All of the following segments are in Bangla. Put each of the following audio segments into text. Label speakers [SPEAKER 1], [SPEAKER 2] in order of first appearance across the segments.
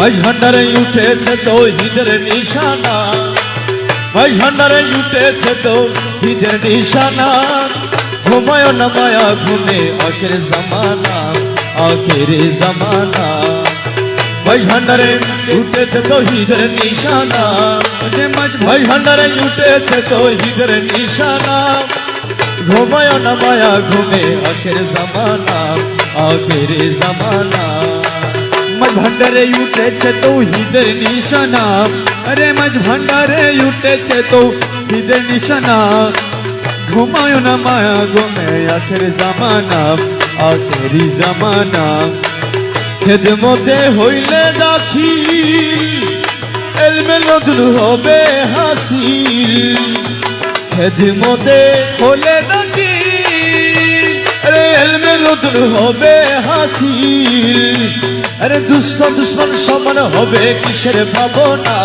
[SPEAKER 1] মাঝ ভান্ডারে উঠেছে তো হিদের নিশানা। মাঝ ভান্ডারে উঠেছে তো হিদের নিশানা। ঘুমায় না মায়া, ঘুমে আখের জামানা আখের জামানা। মাঝ ভান্ডারে উঠেছে তো হিদের নিশানা। মাঝ ভান্ডারে উঠেছে তো হিদের নিশানা। ঘুমায় না মায়া, ঘুমে আখের জামানা আখের জামানা।
[SPEAKER 2] মাঝ ভান্ডারে উঠেছে তো হিদের নিশানা আরে মাঝ ভান্ডারে উঠেছে তো হিদের নিশানা ঘুমায় না মায়া গোমে আখের জামানা আখেরি জামানা
[SPEAKER 1] খেদমতে হইলে দাখিল এলমে নতুন হবে হাসিল খেদমতে হলে দাখিল আরে এলমে নতুন হবে হাসিল আরে দুষ্ট দুশ্মন সমান হবে কিসের ভাবনা?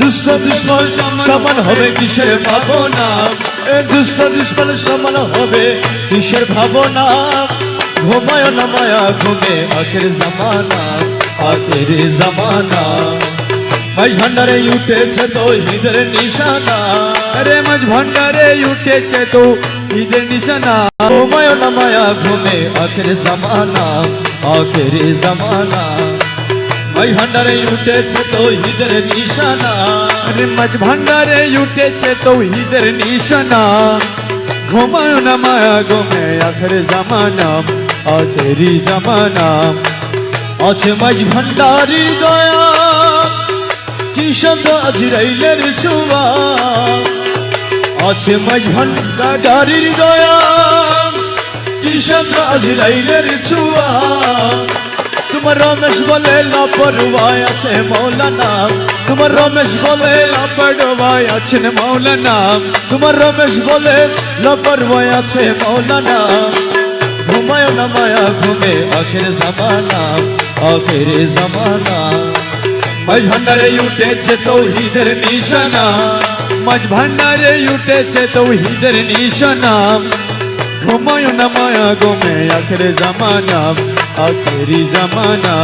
[SPEAKER 1] দুষ্ট দুশ্মন সমান হবে কিসের ভাবনা? দুষ্ট দুশ্মন সমান হবে কিসের ভাবনা? ঘুমায় না মায়া, ঘুমে আখের জামানা আখের জামানা। মাঝ ভান্ডারে উঠেছে তো হিদের নিশানা।
[SPEAKER 2] আরে মাঝ ভান্ডারে উঠেছে তো হিদের নিশানা।
[SPEAKER 1] ঘুমায় না মায়া, ঘুমে আখের জামানা আখের জামানা। মাঝ ভান্ডারে উঠেছে তো হিদের নিশানা।
[SPEAKER 2] আরে মাঝ ভান্ডারে উঠেছে তো হিদের নিশানা। ঘুমায় না মায়া গোমে আখের জামানা আখেরি জামানা।
[SPEAKER 1] আছে মাঝ ভান্ডারি দয়া কিষান আজরাইলের ছোঁয়া। আছে মাঝ ভান্ডারির দয়া। কিষান আজরাইলের ছোঁয়া। তোমার রমেশ বলে লাপরওয়ায় আছে মৌলানা। তোমার রমেশ বলে লাপরওয়ায় আছেন মৌলানা। তোমার রমেশ বলে লাপরওয়ায় আছে মৌলানা। ঘুমায় না মায়া, ঘুমে আখের জামানা আখের জামানা। মাঝ ভান্ডারে উঠেছে তৌহিদের নিশানা
[SPEAKER 2] মাঝ ভান্ডারে উঠেছে তো হিদের নিশানা ঘুমায় না মায়া গোমে আখের জামানা আখেরি জামানা